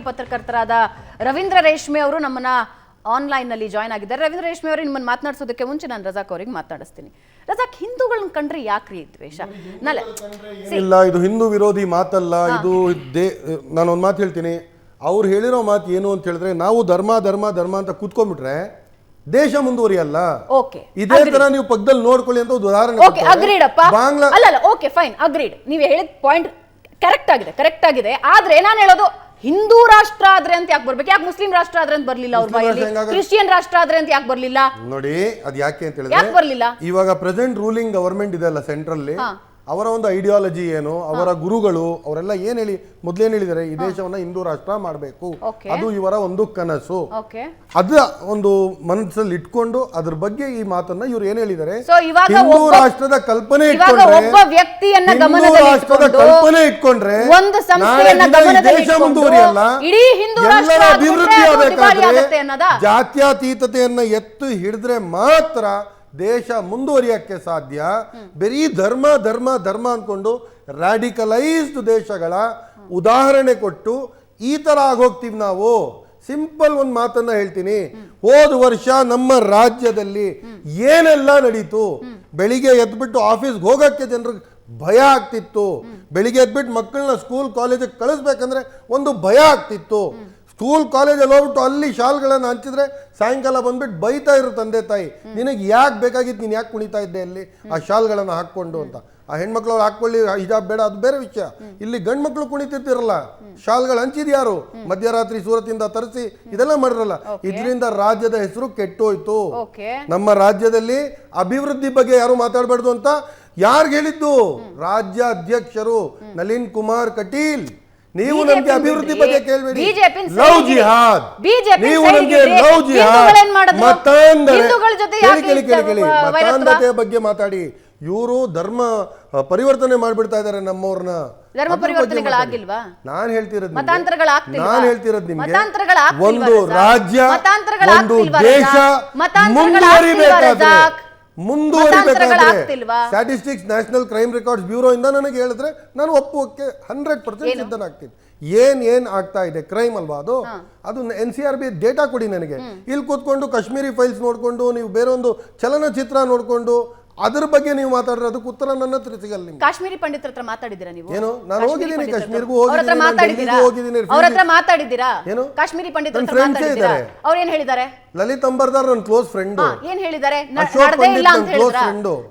ಹಿರಿಯ ಪತ್ರಕರ್ತರಾದ ರವೀಂದ್ರ ರೇಷ್ಮೆ ಅವರು ನಮ್ಮನ್ನ ಆನ್ಲೈನ್ನಲ್ಲಿ ಜಾಯ್ನ್ ಆಗಿದ್ದಾರೆ. ರವೀಂದ್ರ ರೇಷ್ಮೆ ಅವರು ನಿಮ್ಮನ್ನ ಮಾತನಾಡಿಸೋದಕ್ಕೆ ಮುಂಚೆ ನಾನು ರಜಾಕ್ ಅವರಿಗೆ ಮಾತಾಡಿಸ್ತೀನಿ ರಜಾಕ್ ಹಿಂದೂಗಳನ್ನ ಕಂಡ್ರೆ ಯಾಕ್ರಿ ರೀ ದ್ವೇಷ? ಇಲ್ಲ ಇದು ಹಿಂದೂ ವಿರೋಧಿ ಮಾತಲ್ಲ ಇದು ದೇ ನಾನು ಒಂದು ಮಾತು ಹೇಳ್ತೀನಿ. ಅವ್ರು ಹೇಳಿರೋ ಮಾತು ಏನು ಅಂತ ಹೇಳಿದ್ರೆ ನಾವು ಧರ್ಮ ಧರ್ಮ ಧರ್ಮ ಅಂತ ಕೂತ್ಕೊಂಡ್ಬಿಟ್ರೆ ದೇಶ ಮುಂದುವರಿಯಲ್ಲ. ಓಕೆ. ಇದೇ ತರ ನೀವು ಪಕ್ಕದಲ್ಲಿ ನೋಡ್ಕೊಳ್ಳಿ ಅಂತ ಒಂದು ಉದಾಹರಣೆ ಓಕೆ ಅಗ್ರೀಡ್ ಅಪ್ಪ. ಬಾಂಗ್ಲಾ ಅಲ್ಲ ಅಲ್ಲ ಓಕೆ ಫೈನ್ ಅಗ್ರೀಡ್ ನೀವು ಹೇಳಿದ ಪಾಯಿಂಟ್ ಕರೆಕ್ಟ್ ಆಗಿದೆ ಕರೆಕ್ಟ್ ಆಗಿದೆ. ಆದ್ರೆ ನಾನು ಹೇಳೋದು ಹಿಂದೂ ರಾಷ್ಟ್ರ ಆದ್ರೆ ಅಂತ ಯಾಕೆ ಬರ್ಬೇಕು? ಯಾಕೆ ಮುಸ್ಲಿಂ ರಾಷ್ಟ್ರ ಆದ್ರೆ ಅಂತ ಬರ್ಲಿಲ್ಲ ಅವ್ರ ಮುಸ್ಲಿಂ ಬಾಯಲ್ಲಿ? ರಾಷ್ಟ್ರ? ಕ್ರಿಶ್ಚಿಯನ್ ರಾಷ್ಟ್ರ ಆದ್ರೆ ಅಂತ ಯಾಕೆ ಬರ್ಲಿಲ್ಲ? ನೋಡಿ ಅದ್ ಯಾಕೆ ಅಂತ ಯಾಕೆ ಹೇಳಿದ್ರೆ ಬರ್ಲಿಲ್ಲ? ಇವಾಗ ಪ್ರೆಸೆಂಟ್ ರೂಲಿಂಗ್ ಗವರ್ಮೆಂಟ್ ಇದೆ ಅಲ್ಲ ಸೆಂಟ್ರಲ್ಲಿ ಅವರ ಒಂದು ಐಡಿಯಾಲಜಿ ಏನು ಅವರ ಗುರುಗಳು ಅವರೆಲ್ಲ ಏನ್ ಹೇಳಿ ಮೊದ್ಲೇನ್ ಹೇಳಿದಾರೆ ಈ ದೇಶವನ್ನ ಹಿಂದೂ ರಾಷ್ಟ್ರ ಮಾಡಬೇಕು. Okay. ಅದು ಇವರ ಒಂದು ಕನಸು. ಓಕೆ. ಅದ ಒಂದು ಮನಸ್ಸಲ್ಲಿ ಇಟ್ಕೊಂಡು ಅದ್ರ ಬಗ್ಗೆ ಈ ಮಾತನ್ನ ಇವ್ರು ಏನ್ ಹೇಳಿದ್ದಾರೆ So, ಇವಾಗ ಹಿಂದೂ ಒಬ್ಬ- ರಾಷ್ಟ್ರದ ಕಲ್ಪನೆ ಇವಾಗ ಇಟ್ಕೊಂಡ್ರೆ ಒಬ್ಬ ವ್ಯಕ್ತಿಯನ್ನ ಹಿಂದೂ ಗಮನದಲ್ಲಿ ರಾಷ್ಟ್ರದ ಇಟ್ಕೊಂಡು ಕಲ್ಪನೆ ಇಟ್ಕೊಂಡ್ರೆ ಒಂದು ಸಂಸ್ಥೆಯನ್ನ ನಾಳೆ ದಿನ ಈ ಗಮನದಲ್ಲಿ ದೇಶ ಇಟ್ಕೊಂಡು ಮುಂದುವರಿಯಲ್ಲ ಇಡೀ ಹಿಂದೂ ಎಲ್ಲರ ರಾಷ್ಟ್ರ ಆಗ್ಬಿಟ್ರೆ ಅಭಿವೃದ್ಧಿ ಅದು ಆಗಬೇಕಾದ್ರೆ ಅನ್ನೋದಾ? ಜಾತ್ಯತೀತತೆಯನ್ನ ಎತ್ತು ಹಿಡಿದ್ರೆ ಮಾತ್ರ ದೇಶ ಮುಂದುವರಿಯಕ್ಕೆ ಸಾಧ್ಯ. ಬರೀ ಧರ್ಮ ಧರ್ಮ ಧರ್ಮ ಅಂದ್ಕೊಂಡು ರ್ಯಾಡಿಕಲೈಸ್ಡ್ ದೇಶಗಳ ಉದಾಹರಣೆ ಕೊಟ್ಟು ಈ ಥರ ಆಗೋಗ್ತೀವಿ ನಾವು. ಸಿಂಪಲ್ ಒಂದು ಮಾತನ್ನ ಹೇಳ್ತೀನಿ. ಹೋದ ವರ್ಷ ನಮ್ಮ ರಾಜ್ಯದಲ್ಲಿ ಏನೆಲ್ಲ ನಡೀತು? ಬೆಳಿಗ್ಗೆ ಎದ್ಬಿಟ್ಟು ಆಫೀಸ್ಗೆ ಹೋಗೋಕ್ಕೆ ಜನರಿಗೆ ಭಯ ಆಗ್ತಿತ್ತು. ಬೆಳಿಗ್ಗೆ ಎದ್ಬಿಟ್ಟು ಮಕ್ಕಳನ್ನ ಸ್ಕೂಲ್ ಕಾಲೇಜಿಗೆ ಕಳಿಸ್ಬೇಕಂದ್ರೆ ಒಂದು ಭಯ ಆಗ್ತಿತ್ತು. ಸ್ಕೂಲ್ ಕಾಲೇಜಲ್ಲಿ ಹೋಗ್ಬಿಟ್ಟು ಅಲ್ಲಿ ಶಾಲ್ಗಳನ್ನು ಹಂಚಿದ್ರೆ ಸಾಯಂಕಾಲ ಬಂದ್ಬಿಟ್ಟು ಬೈತಾ ಇರು ತಂದೆ ತಾಯಿ. ನಿನಗೆ ಯಾಕೆ ಬೇಕಾಗಿತ್ತು ನೀನು ಯಾಕೆ ಕುಣಿತಾ ಇದ್ದೆ ಅಲ್ಲಿ? ಆ ಶಾಲ್ಗಳನ್ನು ಹಾಕ್ಕೊಂಡು ಅಂತ. ಆ ಹೆಣ್ಮಕ್ಳು ಅವ್ರು ಹಾಕೊಳ್ಳಿ ಹಿಜಾಬ್ ಬೇಡ ಅದು ಬೇರೆ ವಿಷಯ. ಇಲ್ಲಿ ಗಂಡ್ಮಕ್ಳು ಕುಣಿತಿರ್ತಿರಲ್ಲ ಶಾಲ್ಗಳು ಹಂಚಿದ್ ಯಾರು? ಮಧ್ಯರಾತ್ರಿ ಸೂರತಿಂದ ತರಿಸಿ ಇದೆಲ್ಲ ಮಾಡಿರಲ್ಲ. ಇದರಿಂದ ರಾಜ್ಯದ ಹೆಸರು ಕೆಟ್ಟೋಯ್ತು. ನಮ್ಮ ರಾಜ್ಯದಲ್ಲಿ ಅಭಿವೃದ್ಧಿ ಬಗ್ಗೆ ಯಾರು ಮಾತಾಡಬಾರ್ದು ಅಂತ ಯಾರ್ಗೆ ಹೇಳಿದ್ದು? ರಾಜ್ಯ ಅಧ್ಯಕ್ಷರು ನಳಿನ್ ಕುಮಾರ್ ಕಟೀಲ್. ನೀವು ನಮಗೆ ಅಭಿವೃದ್ಧಿ ಬಗ್ಗೆ ಕೇಳಬೇಡಿ. ಬಿಜೆಪಿ ಲವ್ ಜಿಹಾದ್. ಬಿಜೆಪಿ ನೀವು ನಮಗೆ ಲವ್ ಜಿಹಾದ್ ಹಿಂದೂಗಳೇನ್ ಮತಾಂಧರೆ ಹಿಂದೂಗಳ ಜೊತೆ ಕೇಳಿ ಯಾಕೆ ಕೇಳಿ ಕೇಳಿ. ಮತಾಂಧತೆಯ ಬಗ್ಗೆ ಮಾತಾಡಿ. ಇವರು ಧರ್ಮ ಪರಿವರ್ತನೆ ಮಾಡ್ಬಿಡ್ತಾ ಇದ್ದಾರೆ ನಮ್ಮವ್ರನ್ನ. ಧರ್ಮ ಪರಿವರ್ತನೆಗಳಾಗಿಲ್ವಾ? ನಾನು ಹೇಳ್ತಿರೋದು ನಿಮ್ಗೆ. ನಾನು ಹೇಳ್ತಿರೋದು ನಿಮ್ಗೆ ಮತಾಂತರಗಳಾಗ್ತಿಲ್ವಾ ಒಂದು? ರಾಜ್ಯ ಒಂದು ದೇಶ ಮುಂದುವರಿಬೇಕಾದ್ರೆ? Statistics national crime records bureau ಇಂದ ನನಗೆ ಹೇಳಿದ್ರೆ ನಾನು ಒಪ್ಪುವಕ್ಕೆ ಹಂಡ್ರೆಡ್ ಪರ್ಸೆಂಟ್ ಸಿದ್ಧನಾಗ್ತೀನಿ. ಏನ್ ಏನ್ ಆಗ್ತಾ ಇದೆ? ಕ್ರೈಮ್ ಅಲ್ವಾ ಅದು? ಅದು N C R B data ಕೊಡಿ ನನಗೆ. ಇಲ್ಲಿ ಕೂತ್ಕೊಂಡು ಕಾಶ್ಮೀರಿ ಫೈಲ್ಸ್ ನೋಡಿಕೊಂಡು ನೀವು ಬೇರೆ ಒಂದು ಚಲನಚಿತ್ರ ನೋಡ್ಕೊಂಡು ಅದ್ರ ಬಗ್ಗೆ ನೀವು ಮಾತಾಡ್ರೆ ಅದಕ್ಕೆ ಉತ್ತರ ನನ್ನ ಹತ್ರ ಸಿಗಲ್ಲ ನಿಮ್ಗೆ. ಕಾಶ್ಮೀರಿ ಪಂಡಿತರ ಹತ್ರ ಮಾತಾಡಿದ್ದೀರಾ ನೀವು? ಏನು? ನಾನು ಕಾಶ್ಮೀರಿ ಹೋಗಿದ್ದೀನಿ. ಕಾಶ್ಮೀರ್ಗೂ ಹೋಗಿದ್ದೀನಿ, ಡೆಲ್ಲಿಗೂ ಹೋಗಿದ್ದೀನಿ, ಅವ್ರ ಹತ್ರ ಮಾತಾಡಿದ್ದೀರಾ? ಏನು? ಕಾಶ್ಮೀರಿ ಪಂಡಿತರ ಹತ್ರ ಹೇಳಿದಾರೆ ಮಾತಾಡಿದ್ದೀರಾ? ಅವ್ರು ಏನ್ ಹೇಳಿದ್ದಾರೆ? ಲಲಿತ್ ಅಂಬರ್ದಾರ್ ನನ್ನ ಕ್ಲೋಸ್ ಫ್ರೆಂಡ್ ಏನ್ ಹೇಳಿದ್ದಾರೆ? ನಡೆದೇ ಇಲ್ಲ ಅಂತ ಹೇಳಿದ್ರಾ?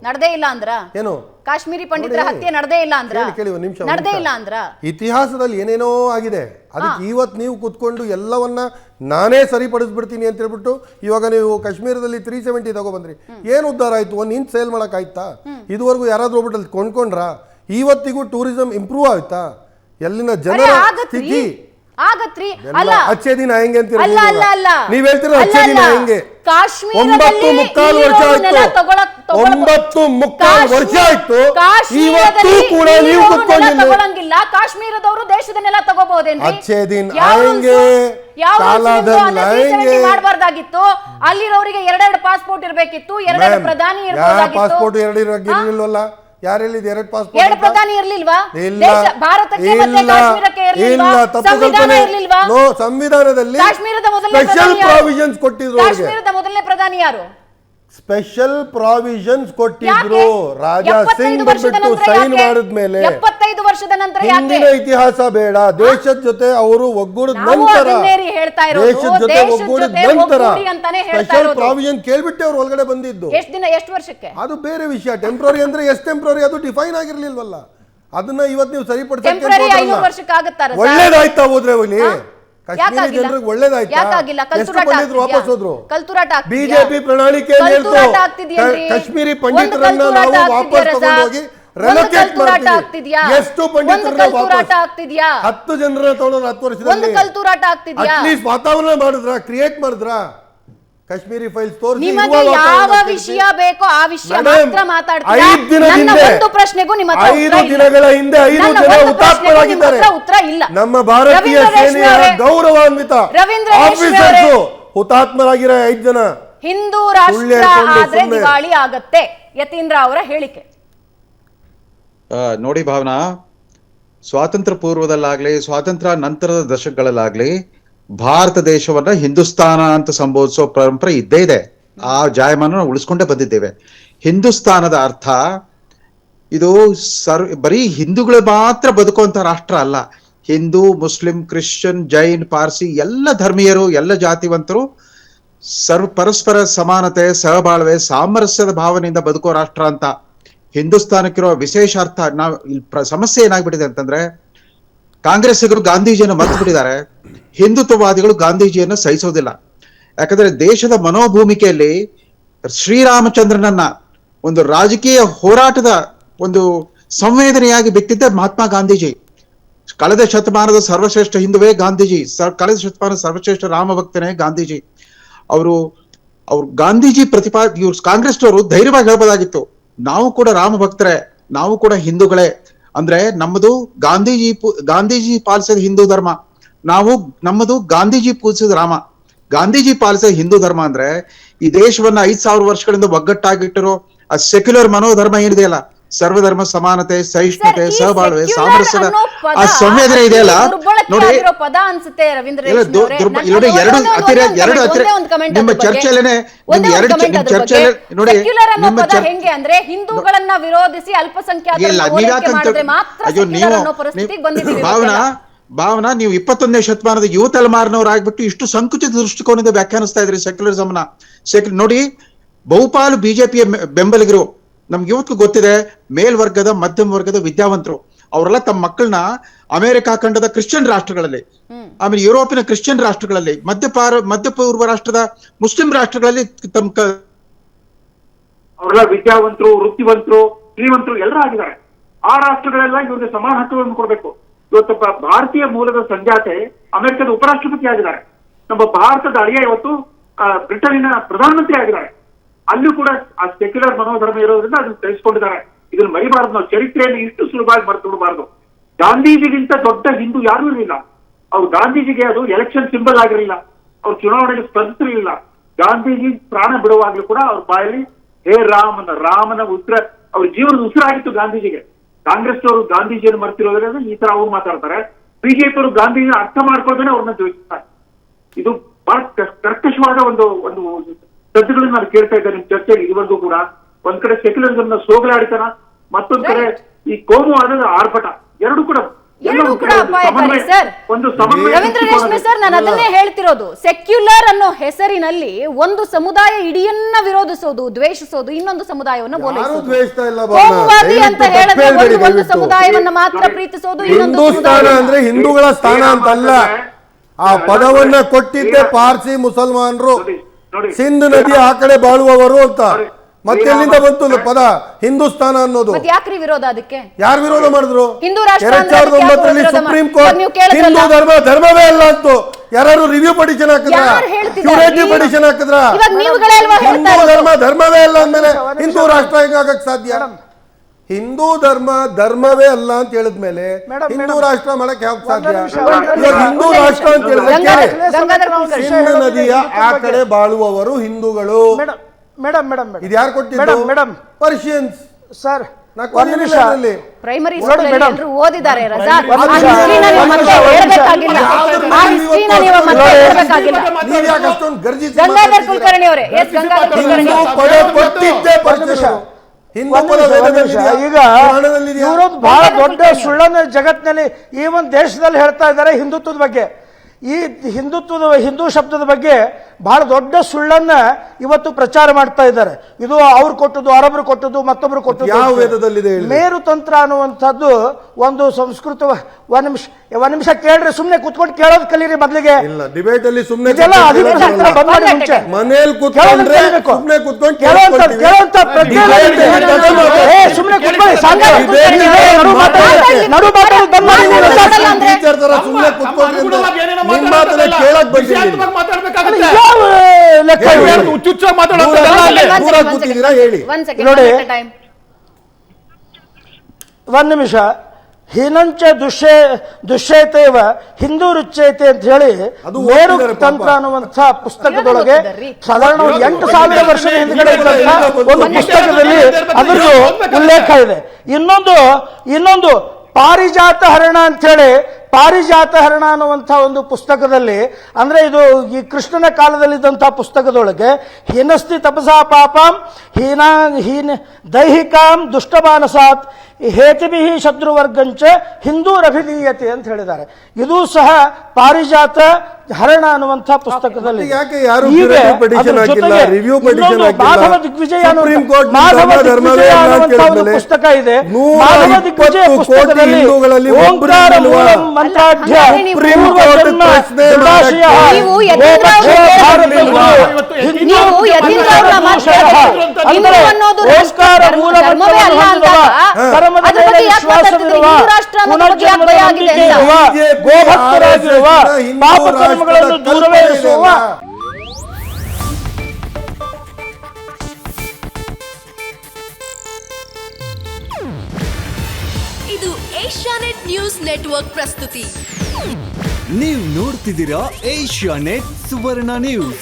ನಡೆದೇ ಹೇಳಿದ್ರ ಇಲ್ಲ ಅಂದ್ರ? ಏನು? ಕಾಶ್ಮೀರಿ ಪಂಡಿತರ. ಹತ್ಯೆ ನಡ್ದೇ ಇಲ್ಲ ಅಂದ್ರ? ನಡ್ದೇ ಇಲ್ಲ ಅಂದ್ರ? ಇತಿಹಾಸದಲ್ಲಿ ಏನೇನೋ ಆಗಿದೆ. ಅದಕ್ಕೆ ಇವತ್ತು ನೀವು ಕುತ್ಕೊಂಡು ಎಲ್ಲವನ್ನ ನಾನೇ ಸರಿಪಡಿಸ್ಬಿಡ್ತೀನಿ ಅಂತ ಹೇಳ್ಬಿಟ್ಟು ಇವಾಗ ನೀವು ಕಾಶ್ಮೀರದಲ್ಲಿ ತ್ರೀ ಸೆವೆಂಟಿ ತಗೊಬಂದ್ರಿ. ಏನು ಉದ್ಧಾರ ಆಯ್ತು? ಒಂದ್ ಇಂಚ್ ಸೇಲ್ ಮಾಡಕ್ ಆಯ್ತಾ ಇದುವರೆಗೂ ಯಾರಾದ್ರೂ ಅಲ್ಲಿ ಕೊಂಡ್ಕೊಂಡ್ರ? ಇವತ್ತಿಗೂ ಟೂರಿಸಂ ಇಂಪ್ರೂವ್ ಆಯ್ತಾ? ಎಲ್ಲಿನ ಜನರ ಸ್ಥಿತಿ? ಆಗತ್ರಿ. ಅಲ್ಲ. ಅಚ್ಚೆ ದಿನ ಹೆಂಗೆ ಅಂತ ಅಲ್ಲ ಅಲ್ಲ ಅಲ್ಲ. ನೀವ್ ಹೇಳ್ತೀರ ಅಚ್ಚೆ ದಿನ. ಹೆಂಗೆ? ಕಾಶ್ಮೀರದಲ್ಲಿ ಒಂಬತ್ತು ಮುಕ್ಕಾಲು ವರ್ಷ ಆಯ್ತು. ಒಂಬತ್ತು ಮುಕ್ಕಾಲು ವರ್ಷ ಆಯ್ತು. ಇವತ್ತು ಕೂಡ ನೀವು ತಗೊಳಂಗಿಲ್ಲ. ಕಾಶ್ಮೀರದವರು ದೇಶದ ನೆಲ ತಗೋಬಹುದೇನ್ರಿ? ಅಚ್ಚೆ ದಿನ ಯಾವ ಆಯಂಗೆ, ಯಾವ rules ಕಾಲಾಧನ್ ನಿಮ್ದು ಅಂದ್ರೆ 370 ಆಯಂಗೆ. ಮಾಡ್ಬಾರ್ದಾಗಿತ್ತು. ಅಲ್ಲಿರೋರಿಗೆ ಎರಡೆರಡು ಪಾಸ್ಪೋರ್ಟ್ ಇರ್ಬೇಕಿತ್ತು. ಎರಡೆರಡು ಪ್ರಧಾನಿ ಇರ್ಬೋದಾಗಿತ್ತು. ಪಾಸ್ಪೋರ್ಟ್ ಎರಡು ಇರಲಿಲ್ವಲ್ಲ? ಯಾರು ಹೇಳಿದ್ ಎರಡು ಎರಡು ಪಾಸ್ಪೋರ್ಟ್ ಪ್ರಧಾನಿ ಇರ್ಲಿಲ್ವಾ? ಇಲ್ಲ. ದೇಶ ಭಾರತಕ್ಕೆ ಮತ್ತೆ ಇಲ್ಲ. ಕಾಶ್ಮೀರಕ್ಕೆ ಇರ್ಲಿಲ್ವಾ? ಇಲ್ಲ ತಪ್ಪು ಸಂವಿಧಾನ ಕಲ್ಪನೆ. ಇರ್ಲಿಲ್ವಾ? ನೋ ಸಂವಿಧಾನದಲ್ಲಿ ಕಾಶ್ಮೀರದ ಮೊದಲನೇ ಸ್ಪೆಷಲ್ ಪ್ರಧಾನಿ ಯಾರು? ಪ್ರಾವಿಷನ್ಸ್ ಕೊಟ್ಟಿದ್ರು ಅವ್ರಿಗೆ. ಕಾಶ್ಮೀರದ ಮೊದಲನೇ ಪ್ರಧಾನಿ ಯಾರು? ಸ್ಪೆಷಲ್ ಪ್ರಾವಿಷನ್ಸ್ ಕೊಟ್ಟಿದ್ರು. ಯಾಕೆ? ರಾಜಾ ಎಪ್ಪತ್ತೈದು ಸಿಂಗ್ ವರ್ಷದ ಬಂದ್ಬಿಟ್ಟು ನಂತರ ಸೈನ್ ಯಾಕೆ? ಮಾಡಿದ್ಮೇಲೆ. ಎಪ್ಪತ್ತೈದು ವರ್ಷದ ನಂತರ ಹಿಂದಿನ ಇತಿಹಾಸ ಬೇಡ. ದೇಶದ ಜೊತೆ ಅವರು ಒಗ್ಗೂಡಿದ ನಂತರ ಹೇಳ್ತಾ. ದೇಶದ ಜೊತೆ ಒಗ್ಗೂಡಿದ ನಂತರ ಸ್ಪೆಷಲ್ ಪ್ರಾವಿಷನ್ ಕೇಳ್ಬಿಟ್ಟೆ ಅವ್ರು ಒಳಗಡೆ ಬಂದಿದ್ದು. ಎಷ್ಟು ದಿನ ಎಷ್ಟು ವರ್ಷಕ್ಕೆ? ಅದು ಬೇರೆ ವಿಷಯ. ಟೆಂಪ್ರರಿ ಅಂದ್ರೆ ಎಷ್ಟು ಟೆಂಪ್ರರಿ ಅದು ಡಿಫೈನ್ ಆಗಿರ್ಲಿಲ್ವಲ್ಲ. ಅದನ್ನ ಇವತ್ತು ನೀವು ಸರಿಪಡಿಸಕ್ಕೆ ಒಳ್ಳೇದಾಯ್ತಾ ಹೋದ್ರೆ ಇಲ್ಲಿ ಹಾ? ಕಾಶ್ಮೀರಿ ಯಾಕಾಗಿಲ್ಲ? ಜನರಿಗೆ ಒಳ್ಳೇದಾಯ್ತಾ? ಕಲ್ತುರಾಟ ಪಂಡಿತರು ವಾಪಸ್? ಹೋದ್ರು? ಬಿಜೆಪಿ ಪ್ರಣಾಳಿಕೆ ಕಾಶ್ಮೀರಿ ಪಂಡಿತರನ್ನ ನಾವು ವಾಪಸ್ ಆಗ್ತಿದ್ಯಾ ಕಲ್ತುರಾಟ ಮಾಡ್ತೀವಿ. ಆಗ್ತಿದ್ಯಾ? ಎಷ್ಟು ಪಂಡಿತರನ್ನ ವಾಪಸ್ ಆಗ್ತಿದ್ಯಾ? ಹತ್ತು ಜನರ ತಗೊಂಡು ಹತ್ತು ವರ್ಷದಲ್ಲಿ. ಕಲ್ತುರಾಟ ಆಗ್ತಿದ್ಯಾ? ಅಟ್ಲೀಸ್ಟ್ ವಾತಾವರಣ ಮಾಡಿದ್ರ? ಕ್ರಿಯೇಟ್ ಮಾಡಿದ್ರ? ಕಾಶ್ಮೀರಿ ಫೈಲ್ಸ್ ತೋರಿಸಿ ನಿಮಗೆ ಯಾವ ವಿಷಯ ಬೇಕೋ ಆ ವಿಷಯ ಮಾತ್ರ ಮಾತಾಡ್ತೀರಾ? ಐದು ನನ್ನ ಹಿಂದೆ- ಒಂದು ಪ್ರಶ್ನೆಗೂ ನಿಮ್ಮ ಐದು. ದಿನಗಳ ಹಿಂದೆ ಐದು ಜನ ಹುತಾತ್ಮರಾಗಿದ್ದಾರೆ. ಉತ್ತರ ಇಲ್ಲ. ನಮ್ಮ ಭಾರತೀಯ ಸೇನೆಯ ಗೌರವಾನ್ವಿತ ಆಫೀಸರ್ಸ್ ಹುತಾತ್ಮರಾಗಿರೋ ಐದು ಜನ. ಹಿಂದೂ ರಾಷ್ಟ್ರ ಆದ್ರೆ. ದಿವಾಳಿ ಆಗತ್ತೆ. ಯತೀಂದ್ರ ಅವರ ಹೇಳಿಕೆ. ನೋಡಿ ಭಾವನಾ, ಸ್ವಾತಂತ್ರ್ಯ ಪೂರ್ವದಲ್ಲಾಗ್ಲಿ, ಸ್ವಾತಂತ್ರ್ಯ ನಂತರದ ದಶಕಗಳಲ್ಲಾಗ್ಲಿ, ಭಾರತ ದೇಶವನ್ನ ಹಿಂದೂಸ್ತಾನ ಅಂತ ಸಂಬೋಧಿಸೋ ಪರಂಪರೆ ಇದ್ದೇ ಇದೆ. ಆ ಜಾಯಮಾನ ಉಳಿಸ್ಕೊಂಡೇ ಬಂದಿದ್ದೇವೆ. ಹಿಂದೂಸ್ತಾನದ ಅರ್ಥ, ಇದು ಸರ್, ಬರೀ ಹಿಂದೂಗಳು ಮಾತ್ರ ಬದುಕುವಂತ ರಾಷ್ಟ್ರ ಅಲ್ಲ. ಹಿಂದೂ, ಮುಸ್ಲಿಂ, ಕ್ರಿಶ್ಚಿಯನ್, ಜೈನ್, ಪಾರ್ಸಿ ಎಲ್ಲ ಧರ್ಮೀಯರು, ಎಲ್ಲ ಜಾತಿವಂತರು ಸರ್ವ, ಪರಸ್ಪರ ಸಮಾನತೆ, ಸಹಬಾಳ್ವೆ, ಸಾಮರಸ್ಯದ ಭಾವನೆಯಿಂದ ಬದುಕೋ ರಾಷ್ಟ್ರ ಅಂತ. ಹಿಂದೂಸ್ತಾನಕ್ಕಿರೋ ವಿಶೇಷ ಅರ್ಥ ನಾವು ಇಲ್ಲಿ ಸಮಸ್ಯೆ ಏನಾಗ್ಬಿಟ್ಟಿದೆ ಅಂತಂದ್ರೆ ಕಾಂಗ್ರೆಸ್ಸಿಗರು ಗಾಂಧೀಜಿಯನ್ನು ಮರೆತು ಬಿಟ್ಟಿದ್ದಾರೆ ಹಿಂದುತ್ವವಾದಿಗಳು ಗಾಂಧೀಜಿಯನ್ನು ಸಹಿಸೋದಿಲ್ಲ. ಯಾಕಂದ್ರೆ ದೇಶದ ಮನೋಭೂಮಿಕೆಯಲ್ಲಿ ಶ್ರೀರಾಮಚಂದ್ರನನ್ನ ಒಂದು ರಾಜಕೀಯ ಹೋರಾಟದ ಒಂದು ಸಂವೇದನೆಯಾಗಿ ಬಿಟ್ಟಿದ್ದೆ ಮಹಾತ್ಮ ಗಾಂಧೀಜಿ. ಕಳೆದ ಶತಮಾನದ ಸರ್ವಶ್ರೇಷ್ಠ ಹಿಂದುವೇ ಗಾಂಧೀಜಿ. ಕಳೆದ ಶತಮಾನದ ಸರ್ವಶ್ರೇಷ್ಠ ರಾಮಭಕ್ತನೇ ಗಾಂಧೀಜಿ. ಅವರು, ಅವ್ರು ಗಾಂಧೀಜಿ ಪ್ರತಿಪಾ ಇವ್ರು ಕಾಂಗ್ರೆಸ್ನವರು ಧೈರ್ಯವಾಗಿ ಹೇಳ್ಬೋದಾಗಿತ್ತು. ನಾವು ಕೂಡ ರಾಮ ಭಕ್ತರೇ ನಾವು ಕೂಡ ಹಿಂದೂಗಳೇ. ಅಂದ್ರೆ ನಮ್ಮದು ಗಾಂಧೀಜಿ ಗಾಂಧೀಜಿ ಪಾಲಿಸಿದ ಹಿಂದೂ ಧರ್ಮ. ನಾವು, ನಮ್ಮದು ಗಾಂಧೀಜಿ ಪೂಜಿಸಿದ ರಾಮ. ಗಾಂಧೀಜಿ ಪಾಲಿಸಿದ ಹಿಂದೂ ಧರ್ಮ ಅಂದ್ರೆ ಈ ದೇಶವನ್ನ ಐದ್ ಸಾವಿರ ವರ್ಷಗಳಿಂದ ಒಗ್ಗಟ್ಟಾಗಿಟ್ಟಿರೋ ಆ ಸೆಕ್ಯುಲರ್ ಮನೋಧರ್ಮ ಏನಿದೆಯಲ್ಲ ಸರ್ವಧರ್ಮ ಸಮಾನತೆ ಸಹಿಷ್ಣುತೆ ಸಹಬಾಳ್ವೆ ಸಾಮರಸ್ಯದ ಆ ಸಂವೇದನೆ ಇದೆಯಲ್ಲ? ನೋಡಿ ಪದ ಅನ್ಸುತ್ತೆ ರವೀಂದ್ರ ನೋಡಿ, ಎರಡು ಹತ್ತಿರ ಎರಡು comment ನಿಮ್ಮ ಚರ್ಚೆಯಲ್ಲೇನೆ ನಿಮ್ಮ ಎರಡು ನಿಮ್ಮ ಅದ್ರ ನೋಡಿ, ನಿಮ್ಮ ಹೆಂಗೆ ಅಂದ್ರೆ ಹಿಂದೂಗಳನ್ನ ವಿರೋಧಿಸಿ ಮಾಡಿದ್ರೆ ಮಾತ್ರ ಅಯ್ಯೋ ನೀವು ಭಾವನಾ. ಭಾವನಾ ನೀವು ಇಪ್ಪತ್ತೊಂದನೇ ಶತಮಾನದ ಯುವ ತಲೆಮಾರಿನವ್ರು ಆಗ್ಬಿಟ್ಟು ಇಷ್ಟು ಸಂಕುಚಿತ ದೃಷ್ಟಿಕೋನದಿಂದ ವ್ಯಾಖ್ಯಾನಿಸ್ತಾ ಇದ್ರಿ ಸೆಕ್ಯುಲರಿಸಮ್ನ ಸೆಕ್ಯು ನೋಡಿ ಬಹುಪಾಲು ಬಿಜೆಪಿಯ ಬೆಂಬಲಿಗರು ನಮ್ಗೆ ಇವತ್ತು ಗೊತ್ತಿದೆ ಮೇಲ್ವರ್ಗದ ಮಧ್ಯಮ ವರ್ಗದ ವಿದ್ಯಾವಂತರು. ಅವರೆಲ್ಲ ತಮ್ಮ ಮಕ್ಕಳನ್ನ ಅಮೆರಿಕ ಖಂಡದ ಕ್ರಿಶ್ಚಿಯನ್ ರಾಷ್ಟ್ರಗಳಲ್ಲಿ ಆಮೇಲೆ ಯುರೋಪಿನ ಕ್ರಿಶ್ಚಿಯನ್ ರಾಷ್ಟ್ರಗಳಲ್ಲಿ ಮಧ್ಯಪಾರ ಮಧ್ಯಪೂರ್ವ ರಾಷ್ಟ್ರದ ಮುಸ್ಲಿಂ ರಾಷ್ಟ್ರಗಳಲ್ಲಿ ತಮ್ಮ ಅವರೆಲ್ಲ ವಿದ್ಯಾವಂತರು ವೃತ್ತಿವಂತರು ಶ್ರೀವಂತರು ಎಲ್ಲರೂ ಆಗಿದ್ದಾರೆ. ಆ ರಾಷ್ಟ್ರಗಳೆಲ್ಲ ಇವ್ರಿಗೆ ಸಮಾನ ಹಕ್ಕುಗಳನ್ನು ಕೊಡಬೇಕು. ಇವತ್ತು ಭಾರತೀಯ ಮೂಲದ ಸಂಜಾತೆ ಅಮೆರಿಕದ ಉಪರಾಷ್ಟ್ರಪತಿ ಆಗಿದ್ದಾರೆ. ನಮ್ಮ ಭಾರತದ ಅಳಿಯ ಇವತ್ತು ಬ್ರಿಟನ್ನಿನ ಪ್ರಧಾನಮಂತ್ರಿ ಆಗಿದ್ದಾರೆ. ಅಲ್ಲೂ ಕೂಡ ಆ ಸೆಕ್ಯುಲರ್ ಮನೋಧರ್ಮ ಇರೋದ್ರಿಂದ ಅದನ್ನ ತಿಳಿಸ್ಕೊಂಡಿದ್ದಾರೆ. ಇದನ್ನ ಮರಿಬಾರದು ನಾವು. ಚರಿತ್ರೆಯನ್ನು ಇಷ್ಟು ಸುಲಭವಾಗಿ ಮರೆತು ಗಾಂಧೀಜಿಗಿಂತ ದೊಡ್ಡ ಹಿಂದೂ ಯಾರೂ ಇರಲಿಲ್ಲ. ಅವ್ರು ಗಾಂಧೀಜಿಗೆ ಅದು ಎಲೆಕ್ಷನ್ ಸಿಂಬಲ್ ಆಗಿರಲಿಲ್ಲ. ಅವ್ರು ಚುನಾವಣೆಗೆ ಸ್ಪರ್ಧಿಸಿರಲಿಲ್ಲ ಗಾಂಧೀಜಿ ಪ್ರಾಣ ಬಿಡುವಾಗಲೂ ಕೂಡ ಅವ್ರ ಬಾಯಲ್ಲಿ ಹೇ ರಾಮನ ರಾಮನ ಉಸಿರ ಅವ್ರ ಜೀವನದ ಉಸಿರಾಗಿತ್ತು ಗಾಂಧೀಜಿಗೆ. ಕಾಂಗ್ರೆಸ್ನವರು ಗಾಂಧೀಜಿಯನ್ನು ಮರ್ತಿರೋದ್ರಿಂದ ಈ ತರ ಅವ್ರು ಮಾತಾಡ್ತಾರೆ. ಬಿಜೆಪಿ ಅವರು ಗಾಂಧೀಜಿನ ಅರ್ಥ ಮಾಡ್ಕೊಳ್ತಾನೆ ಅವ್ರನ್ನ ದ್ವೇಷಿಸ್ತಾರೆ. ಇದು ಬಹಳ ಕರ್ಕಶವಾದ ಒಂದು ಒಂದು ಸದ್ದುಗಳನ್ನ ನಾನು ಕೇಳ್ತಾ ಇದ್ದೇನೆ ಚರ್ಚೆಗೆ ಇವರೆಗೂ ಕೂಡ. ಒಂದ್ ಕಡೆ ಸೆಕ್ಯುಲರಿಸಮ್ ಸೋಗಲಾಡಿತನ ಮತ್ತೊಂದ್ ಕಡೆ ಈ ಕೋಮುವಾದದ ಆರ್ಭಟ. ಎರಡು ಕೂಡ ಎರಡೂ ಕೂಡ ಅಪಾಯಕಾರಿ ಸರ್. ಒಂದು ಸಮನ್ವಯ ರವೀಂದ್ರ ರೇಷ್ಮೆ ಸರ್ ನಾನು ಅದನ್ನೇ ಹೇಳ್ತಿರೋದು. ಸೆಕ್ಯುಲರ್ ಅನ್ನೋ ಹೆಸರಿನಲ್ಲಿ ಒಂದು ಸಮುದಾಯ ಇಡಿಯನ್ನ ವಿರೋಧಿಸೋದು ದ್ವೇಷಿಸೋದು ಇನ್ನೊಂದು ಸಮುದಾಯವನ್ನು. ಕೋಮುವಾದಿ ಅಂತ ಹೇಳಿದ್ರೆ ಒಂದು ಸಮುದಾಯವನ್ನ ಮಾತ್ರ ಪ್ರೀತಿಸೋದು ಇನ್ನೊಂದು ಸಮುದಾಯವನ್ನ- ಅಂದ್ರೆ ಹಿಂದೂಗಳ ಸ್ಥಾನ ಅಂತಲ್ಲ. ಆ ಪದವನ್ನ ಕೊಟ್ಟಿದ್ದೆ ಪಾರ್ಸಿ ಮುಸಲ್ಮಾನರು. ಸಿಂಧ್ ನದಿ ಆ ಕಡೆ ಬಾಳುವವರು ಅಂತ. ಮತ್ತೆ ಮತ್ತೆಲ್ಲಿಂದ ಬಂತು ಪದ? ಹಿಂದೂಸ್ತಾನ ಅನ್ನೋದು. ಯಾಕ್ರಿ ವಿರೋಧ ಅದಕ್ಕೆ? ಯಾರು ವಿರೋಧ ಮಾಡಿದ್ರು? ಎರಡ್ ಸಾವಿರದ ಒಂಬತ್ತರಲ್ಲಿ ಸುಪ್ರೀಂ ಕೋರ್ಟ್ ಹಿಂದೂ ಧರ್ಮ ಧರ್ಮವೇ ಅಲ್ಲ ಅಂತು. ಯಾರು ರಿವ್ಯೂ ಪಡಿಷನ್ ಹಾಕಿದ್ರ? ಕ್ಯೂರೇಟಿವ್ ಪಡಿಷನ್ ಹಾಕಿದ್ರ? ಇವಾಗ ನೀವುಗಳೇ ಹೇಳ್ತಾ ಹಿಂದೂ ಇರೋದು? ಧರ್ಮ ಧರ್ಮವೇ ಅಲ್ಲ ಅಂದ್ಮೇಲೆ ಹಿಂದೂ ರಾಷ್ಟ್ರ ಹೆಂಗಾಗಕ್ ಸಾಧ್ಯ? ಹಿಂದೂ ಧರ್ಮ ಧರ್ಮವೇ ಅಲ್ಲ ಅಂತ ಹೇಳಿದ್ಮೇಲೆ ಮೇಲೆ ಹಿಂದೂ ರಾಷ್ಟ್ರ ಮಾಡಕ್ ಯಾವ ಸಾಧ್ಯ. ಹಿಂದೂ ರಾಷ್ಟ್ರ ಅಂತ ಹೇಳಿದ್ರೆ. ಸಿಂಧ್ ನದಿಯ ಆ ಕಡೆ ಬಾಳುವವರು ಹಿಂದೂಗಳು. ಮೇಡಮ್ ಮೇಡಮ್ ಇದು ಯಾರು ಕೊಟ್ಟಿದ್ದು? Madam Persians. ಸರ್ ಪ್ರೈಮರಿ ಓದಿದ್ದಾರೆ ಗಂಗಾಧರ್? ಕುಲಕರ್ಣಿ ಅವರೇ ಎಸ್ ಗಂಗಾಧರ್ ಕುಲಕರ್ಣಿ ಈಗ ಇವರೊಂದು ಇವರು ಬಹಳ ದೊಡ್ಡ. ಸುಳ್ಳನ್ನು ಜಗತ್ತಿನಲ್ಲಿ ಈ ಒಂದು ದೇಶದಲ್ಲಿ ಹೇಳ್ತಾ ಇದ್ದಾರೆ ಹಿಂದುತ್ವದ ಬಗ್ಗೆ. ಈ ಹಿಂದುತ್ವದ ಹಿಂದೂ ಶಬ್ದದ ಬಗ್ಗೆ ಬಹಳ ದೊಡ್ಡ ಸುಳ್ಳನ್ನ ಇವತ್ತು ಪ್ರಚಾರ ಮಾಡ್ತಾ ಇದ್ದಾರೆ. ಇದು ಅವ್ರು ಕೊಟ್ಟದ್ದು ಅರಬ್ರು ಕೊಟ್ಟದ್ದು ಮತ್ತೊಬ್ರು ಕೊಟ್ಟದ್ದು ಯಾವ. ವೇದದಲ್ಲಿದೆ ಹೇಳಿ? ಮೇರು ತಂತ್ರ ಅನ್ನುವಂಥದ್ದು ಒಂದು ಸಂಸ್ಕೃತ ಒಂದ್ ನಿಮಿಷ ಒಂದ್ ನಿಮಿಷ ಕೇಳ್ರಿ ಸುಮ್ನೆ ಕುತ್ಕೊಂಡು ಕೇಳೋದು ಕಲೀರಿ ಮೊದ್ಲಿಗೆ. ಇಲ್ಲ ಡಿಬೇಟ್ ಅಲ್ಲಿ ಮುಂಚೆ. ಮನೇಲಿ ಕೂತ್ಕೊಂಡ್ರೆ ಕೂತ್ಕೊಂಡು ಕೂತ್ಕೊಳ್ಳಿ, ನಡು ಬಂದ್ ಮಾಡಿ ನಿಮ್ಮ ಮಾತನ್ನ ಕೇಳಕ್ ಬಂದಿದ್ದೀನಿ. ಯಾವ ಲೆಕ್ಕ ಹೇಳಿ? ಹೇಳಿ. ಹೇಳಿ. ನೋಡಿ. ಒಂದ್ ನಿಮಿಷ ಹೀನಂಚ ದುಶ್ಯ ದುಶ್ಯೈತೇವ ಹಿಂದೂ ರುಚ್ಯೈತೆ ಅಂತ ಹೇಳಿ ಅದು ಮೇರು ತಂತ್ರ ಅನ್ನುವಂತ ಪುಸ್ತಕದೊಳಗೆ. ಸಾಧಾರಣ ಎಂಟು ಸಾವಿರ ವರ್ಷ ಹಿಂದೆ ಒಂದು ಪುಸ್ತಕದಲ್ಲಿ ಅದರದ್ದು ಉಲ್ಲೇಖ ಇದೆ ಇನ್ನೊಂದು ಇನ್ನೊಂದು ಪಾರಿಜಾತ ಹರಣ ಅಂತ ಪಾರಿಜಾತ ಹರಣ ಅನ್ನುವಂಥ ಒಂದು ಪುಸ್ತಕದಲ್ಲಿ, ಅಂದರೆ ಇದು ಈ ಕೃಷ್ಣನ ಕಾಲದಲ್ಲಿದ್ದಂಥ ಪುಸ್ತಕದೊಳಗೆ, ಹೀನಸ್ತಿ ತಪಸಾ ಪಾಪಂ ಹೀನಾ ಹೀನ ದೈಹಿಕಾಂ ದುಷ್ಟಮಾನಸಾತ್ ಹೇತಿಭಿ ಶತ್ರುವರ್ಗಂಚ ಹಿಂದೂರಭಿಧೀಯತೆ ಅಂತ ಹೇಳಿದ್ದಾರೆ. ಇದು ಸಹ ಪಾರಿಜಾತ ಹರಣ ಅನ್ನುವಂಥ ಪುಸ್ತಕದಲ್ಲಿ? ಮಾಧವ ದಿಗ್ವಿಜಯ ಮಾಧವ ದಿಗ್ವಿಜಯ ಅನ್ನುವಂಥ ಒಂದು ಪುಸ್ತಕ ಇದೆ. ಮಾಧವ ದಿಗ್ವಿಜಯ ಪುಸ್ತಕದಲ್ಲಿ ಹಿಂದೂಗಳಲ್ಲಿ ಓಂಕಾರ? ಮೂಲಂ ಮಂತ್ರಾಢ್ಯ ದುರಾಶಯ ಹಿಂದೂ ಹಿಂದೂ ಓಂಕಾರ ಮೂಲ ಧರ್ಮದ ಮೇಲೆ? ವಿಶ್ವಾಸವಿರುವ, ಪುನರ್ಜನ್ಮದ? ನಂಬಿಕೆ ಇರುವ, ಗೋಭಕ್ತರಾಗಿರುವ ಪಾಪ ಕರ್ಮಗಳನ್ನು ದೂರವೇ ಇರಿಸುವ ಇದು ಏಷ್ಯಾನೆಟ್ ನ್ಯೂಸ್ ನೆಟ್ವರ್ಕ್ ಪ್ರಸ್ತುತಿ ನೀವು ನೋಡ್ತಿದ್ದೀರಾ ಏಷ್ಯಾ ನೆಟ್ ಸುವರ್ಣ ನ್ಯೂಸ್